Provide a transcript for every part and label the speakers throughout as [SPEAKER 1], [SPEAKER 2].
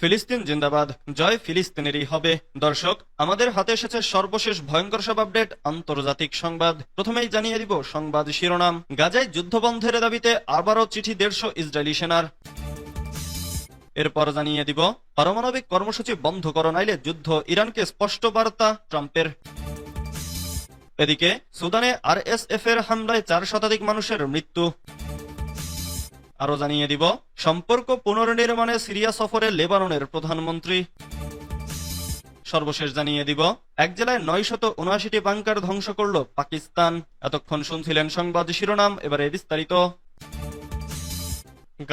[SPEAKER 1] ফিলিস্তিন জিন্দাবাদ জয় ফিলিস্তিনেরই হবে দর্শক আমাদের হাতে এসেছে সর্বশেষ ভয়ঙ্কর সব আপডেট আন্তর্জাতিক সংবাদ প্রথমেই জানিয়ে দিব সংবাদ শিরোনাম গাজায় যুদ্ধবন্ধের দাবিতে আবারও চিঠি দেড়শো ইসরায়েলি সেনার এরপর জানিয়ে দিব পারমাণবিক কর্মসূচি বন্ধ করো নাইলে যুদ্ধ ইরানকে স্পষ্ট বার্তা ট্রাম্পের এদিকে সুদানে এফ এর হামলায় চার শতাধিক মানুষের মৃত্যু আরো জানিয়ে দিব সম্পর্ক পুনর্নির্মাণে সিরিয়া সফরে লেবাননের প্রধানমন্ত্রী সর্বশেষ জানিয়ে দিব এক জেলায় নয় শত উনআশিটি বাংকার ধ্বংস করল পাকিস্তান এতক্ষণ শুনছিলেন সংবাদ শিরোনাম এবারে বিস্তারিত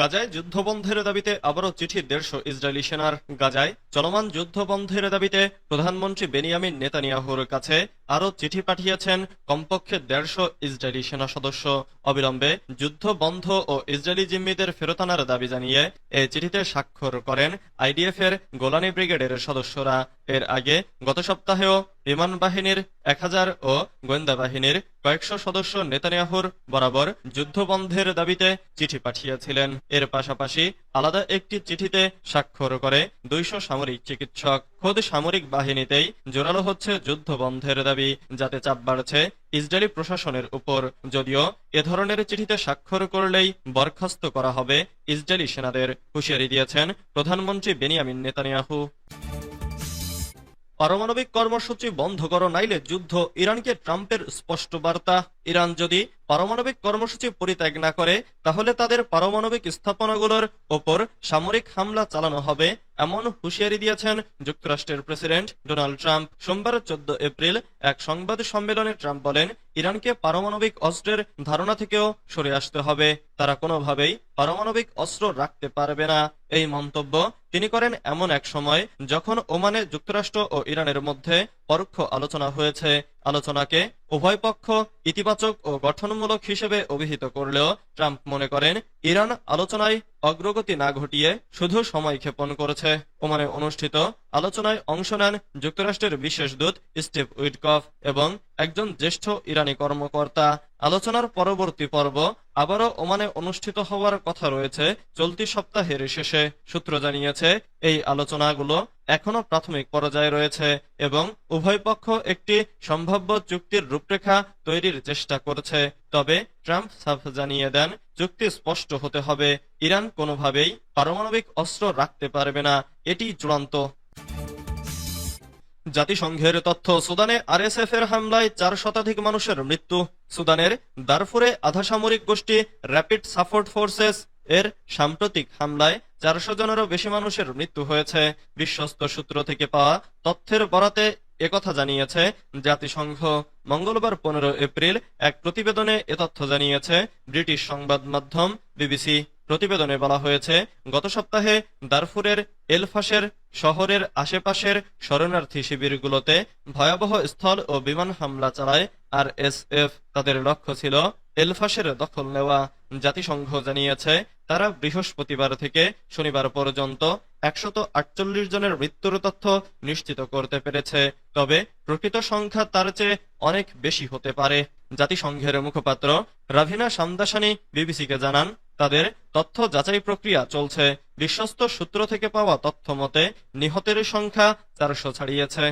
[SPEAKER 1] গাজায় যুদ্ধবন্ধের দাবিতে আবারও চিঠি দেড়শো ইসরায়েলি সেনার গাজায় চলমান যুদ্ধবন্ধের দাবিতে প্রধানমন্ত্রী বেনিয়ামিন নেতানিয়াহুর কাছে আরও চিঠি পাঠিয়েছেন কমপক্ষে দেড়শো ইসরায়েলি সেনা সদস্য অবিলম্বে যুদ্ধ বন্ধ ও ইসরায়েলি জিম্মিদের ফেরত আনার দাবি জানিয়ে এই চিঠিতে স্বাক্ষর করেন আইডিএফ এর গোলানি ব্রিগেডের সদস্যরা এর আগে গত সপ্তাহেও বিমান বাহিনীর এক হাজার ও গোয়েন্দা বাহিনীর কয়েকশো সদস্য নেতানিয়াহুর বরাবর যুদ্ধবন্ধের দাবিতে চিঠি পাঠিয়েছিলেন এর পাশাপাশি আলাদা একটি চিঠিতে স্বাক্ষর করে দুইশো সামরিক চিকিৎসক খোদ সামরিক বাহিনীতেই জোরালো হচ্ছে যুদ্ধবন্ধের দাবি যাতে চাপ বাড়ছে ইসরায়েলি প্রশাসনের উপর যদিও এ ধরনের চিঠিতে স্বাক্ষর করলেই বরখাস্ত করা হবে ইসরায়েলি সেনাদের হুঁশিয়ারি দিয়েছেন প্রধানমন্ত্রী বেনিয়ামিন নেতানিয়াহু পারমাণবিক কর্মসূচি বন্ধ করো নাইলে যুদ্ধ ইরানকে ট্রাম্পের স্পষ্ট বার্তা ইরান যদি পারমাণবিক কর্মসূচি পরিত্যাগ না করে তাহলে তাদের পারমাণবিক স্থাপনাগুলোর ওপর সামরিক হামলা চালানো হবে এমন হুঁশিয়ারি দিয়েছেন যুক্তরাষ্ট্রের প্রেসিডেন্ট ডোনাল্ড ট্রাম্প সোমবার চোদ্দ এপ্রিল এক সংবাদ সম্মেলনে ট্রাম্প বলেন ইরানকে পারমাণবিক অস্ত্রের ধারণা থেকেও সরে আসতে হবে তারা কোনোভাবেই পারমাণবিক অস্ত্র রাখতে পারবে না এই মন্তব্য তিনি করেন এমন এক সময় যখন ওমানে যুক্তরাষ্ট্র ও ইরানের মধ্যে পরোক্ষ আলোচনা হয়েছে আলোচনাকে উভয় পক্ষ ইতিবাচক ও গঠনমূলক হিসেবে অভিহিত করলেও ট্রাম্প মনে করেন ইরান আলোচনায় অগ্রগতি না ঘটিয়ে শুধু সময় ক্ষেপণ করেছে ওমানে অনুষ্ঠিত আলোচনায় অংশ নেন যুক্তরাষ্ট্রের বিশেষ দূত স্টিভ উইডকফ এবং একজন জ্যেষ্ঠ ইরানি কর্মকর্তা আলোচনার পরবর্তী পর্ব আবারও ওমানে অনুষ্ঠিত হওয়ার কথা রয়েছে চলতি সপ্তাহের শেষে সূত্র জানিয়েছে এই আলোচনাগুলো এখনো প্রাথমিক পর্যায়ে রয়েছে এবং উভয় পক্ষ একটি সম্ভাব্য চুক্তির রূপরেখা তৈরির চেষ্টা করছে তবে ট্রাম্প সাফ জানিয়ে দেন চুক্তি স্পষ্ট হতে হবে ইরান কোনোভাবেই পারমাণবিক অস্ত্র রাখতে পারবে না এটি চূড়ান্ত জাতিসংঘের তথ্য সুদানে আর এস এফ এর হামলায় চার শতাধিক মানুষের মৃত্যু সুদানের দারফুরে আধাসামরিক গোষ্ঠী র্যাপিড সাপোর্ট ফোর্সেস এর সাম্প্রতিক হামলায় চারশো জনেরও বেশি মানুষের মৃত্যু হয়েছে বিশ্বস্ত সূত্র থেকে পাওয়া তথ্যের বরাতে একথা জানিয়েছে জাতিসংঘ মঙ্গলবার পনেরো এপ্রিল এক প্রতিবেদনে এ তথ্য জানিয়েছে ব্রিটিশ সংবাদ মাধ্যম বিবিসি প্রতিবেদনে বলা হয়েছে গত সপ্তাহে দারফুরের এলফাসের শহরের আশেপাশের শরণার্থী শিবিরগুলোতে ভয়াবহ স্থল ও বিমান হামলা চালায় আর এস এফ তাদের লক্ষ্য ছিল এলফাসের দখল নেওয়া জাতিসংঘ জানিয়েছে তারা বৃহস্পতিবার থেকে শনিবার পর্যন্ত একশত আটচল্লিশ জনের মৃত্যুর তথ্য নিশ্চিত করতে পেরেছে তবে প্রকৃত সংখ্যা তার চেয়ে অনেক বেশি হতে পারে জাতিসংঘের মুখপাত্র রাভিনা সামদাসানি বিবিসিকে জানান তাদের তথ্য যাচাই প্রক্রিয়া চলছে বিশ্বস্ত সূত্র থেকে পাওয়া তথ্য মতে নিহতের সংখ্যা চারশো ছাড়িয়েছে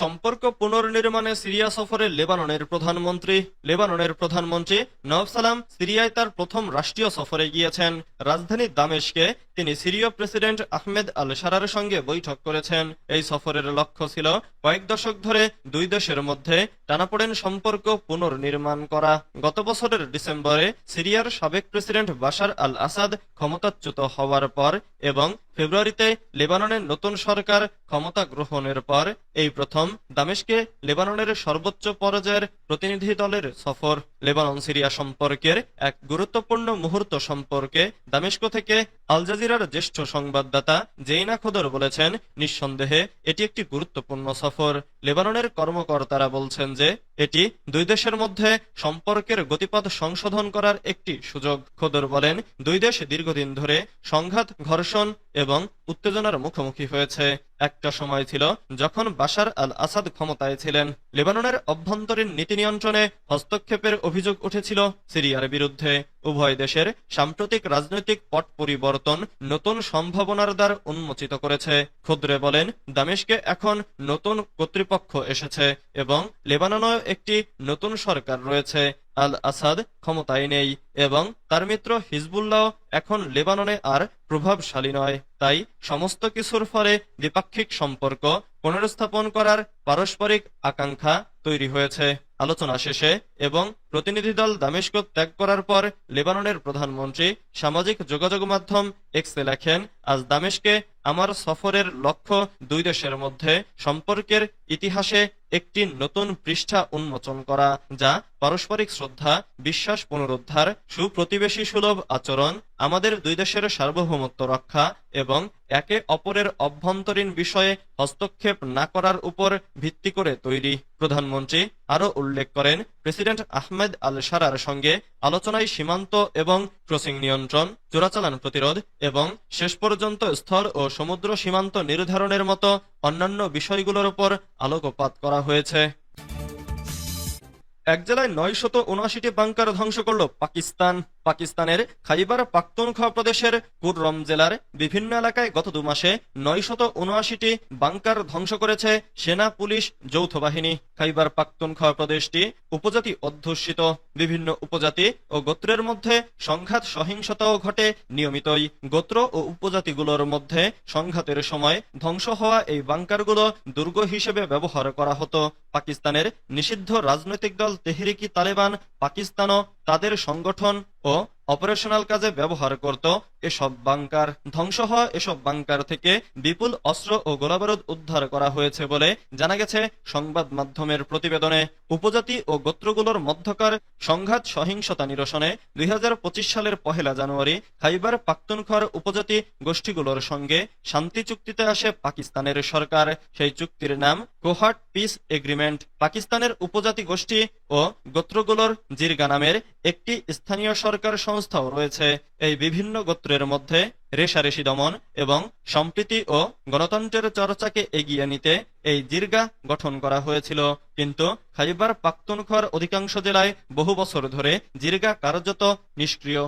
[SPEAKER 1] সম্পর্ক পুনর্নির্মাণে সিরিয়া সফরে লেবাননের প্রধানমন্ত্রী লেবাননের প্রধানমন্ত্রী নওয়াব সালাম সিরিয়ায় তার প্রথম রাষ্ট্রীয় সফরে গিয়েছেন রাজধানী দামেশকে তিনি সিরিয় প্রেসিডেন্ট আহমেদ আল সারার সঙ্গে বৈঠক করেছেন এই সফরের লক্ষ্য ছিল কয়েক দশক ধরে দুই দেশের মধ্যে টানাপোড়েন সম্পর্ক পুনর্নির্মাণ করা গত বছরের ডিসেম্বরে সিরিয়ার সাবেক প্রেসিডেন্ট বাশার আল আসাদ ক্ষমতাচ্যুত হওয়ার পর এবং ফেব্রুয়ারিতে লেবাননের নতুন সরকার ক্ষমতা গ্রহণের পর এই প্রথম দামেশকে লেবাননের সর্বোচ্চ পর্যায়ের প্রতিনিধি দলের সফর লেবানন সিরিয়া সম্পর্কের এক গুরুত্বপূর্ণ মুহূর্ত সম্পর্কে দামেস্ক থেকে আলজাজির জাজিরার জ্যেষ্ঠ সংবাদদাতা জেইনা খোদর বলেছেন নিঃসন্দেহে এটি একটি গুরুত্বপূর্ণ সফর লেবাননের কর্মকর্তারা বলছেন যে এটি দুই দেশের মধ্যে সম্পর্কের গতিপথ সংশোধন করার একটি সুযোগ খোদর বলেন দুই দেশ দীর্ঘদিন ধরে সংঘাত ঘর্ষণ এবং উত্তেজনার মুখোমুখি হয়েছে একটা সময় ছিল যখন বাশার আল আসাদ ক্ষমতায় ছিলেন লেবাননের অভ্যন্তরীণ নীতি নিয়ন্ত্রণে হস্তক্ষেপের অভিযোগ উঠেছিল সিরিয়ার বিরুদ্ধে উভয় দেশের সাম্প্রতিক রাজনৈতিক পট পরিবর্তন নতুন সম্ভাবনার দ্বার উন্মোচিত করেছে ক্ষুদ্রে বলেন দামেশকে এখন নতুন কর্তৃপক্ষ এসেছে এবং লেবাননেও একটি নতুন সরকার রয়েছে আল আসাদ ক্ষমতায় নেই এবং তার মিত্র হিজবুল্লাহ এখন লেবাননে আর প্রভাবশালী নয় তাই সমস্ত কিছুর ফলে দ্বিপাক্ষিক সম্পর্ক পুনরুস্থাপন করার পারস্পরিক আকাঙ্ক্ষা তৈরি হয়েছে আলোচনা শেষে এবং প্রতিনিধি দল দামেস্ক ত্যাগ করার পর লেবাননের প্রধানমন্ত্রী সামাজিক যোগাযোগ মাধ্যম এক্সে লেখেন আজ দামেস্কে আমার সফরের লক্ষ্য দুই দেশের মধ্যে সম্পর্কের ইতিহাসে একটি নতুন পৃষ্ঠা উন্মোচন করা যা পারস্পরিক শ্রদ্ধা বিশ্বাস পুনরুদ্ধার সুপ্রতিবেশী সুলভ আচরণ আমাদের দুই দেশের সার্বভৌমত্ব রক্ষা এবং একে অপরের অভ্যন্তরীণ বিষয়ে হস্তক্ষেপ না করার উপর ভিত্তি করে তৈরি প্রধানমন্ত্রী আরও উল্লেখ করেন প্রেসিডেন্ট আহমেদ আল সারার সঙ্গে আলোচনায় সীমান্ত এবং ক্রসিং নিয়ন্ত্রণ চোরাচালান প্রতিরোধ এবং শেষ পর্যন্ত স্থল ও সমুদ্র সীমান্ত নির্ধারণের মতো অন্যান্য বিষয়গুলোর উপর আলোকপাত করা হয়েছে এক জেলায় নয় শত উনআশিটি বাংকার ধ্বংস করল পাকিস্তান পাকিস্তানের খাইবার পাখতুনখা প্রদেশের কুররম জেলার বিভিন্ন এলাকায় গত দু মাসে নয়শত উনআশিটি বাংকার ধ্বংস করেছে সেনা পুলিশ যৌথ বাহিনী খাইবার পাখতুনখা প্রদেশটি উপজাতি অধ্যুষিত বিভিন্ন উপজাতি ও গোত্রের মধ্যে সংঘাত সহিংসতাও ঘটে নিয়মিতই গোত্র ও উপজাতিগুলোর মধ্যে সংঘাতের সময় ধ্বংস হওয়া এই বাংকারগুলো দুর্গ হিসেবে ব্যবহার করা হতো পাকিস্তানের নিষিদ্ধ রাজনৈতিক দল তেহরিকি তালেবান পাকিস্তানও তাদের সংগঠন ও অপারেশনাল কাজে ব্যবহার করত এসব বাংকার ধ্বংস হওয়া এসব বাংকার থেকে বিপুল অস্ত্র ও গোলাবারুদ উদ্ধার করা হয়েছে বলে জানা গেছে সংবাদ মাধ্যমের প্রতিবেদনে উপজাতি ও গোত্রগুলোর মধ্যকার সংঘাত সহিংসতা নিরসনে দুই সালের পহেলা জানুয়ারি খাইবার পাক্তুনখর উপজাতি গোষ্ঠীগুলোর সঙ্গে শান্তি চুক্তিতে আসে পাকিস্তানের সরকার সেই চুক্তির নাম কোহাট পিস এগ্রিমেন্ট পাকিস্তানের উপজাতি গোষ্ঠী ও গোত্রগুলোর জিরগা নামের একটি স্থানীয় সরকার সংস্থাও রয়েছে এই বিভিন্ন গোত্রের মধ্যে রেশারেশি দমন এবং সম্প্রীতি ও গণতন্ত্রের চর্চাকে এগিয়ে নিতে এই জির্গা গঠন করা হয়েছিল কিন্তু খাইবার পাক্তনখর অধিকাংশ জেলায় বহু বছর ধরে জির্গা কার্যত নিষ্ক্রিয়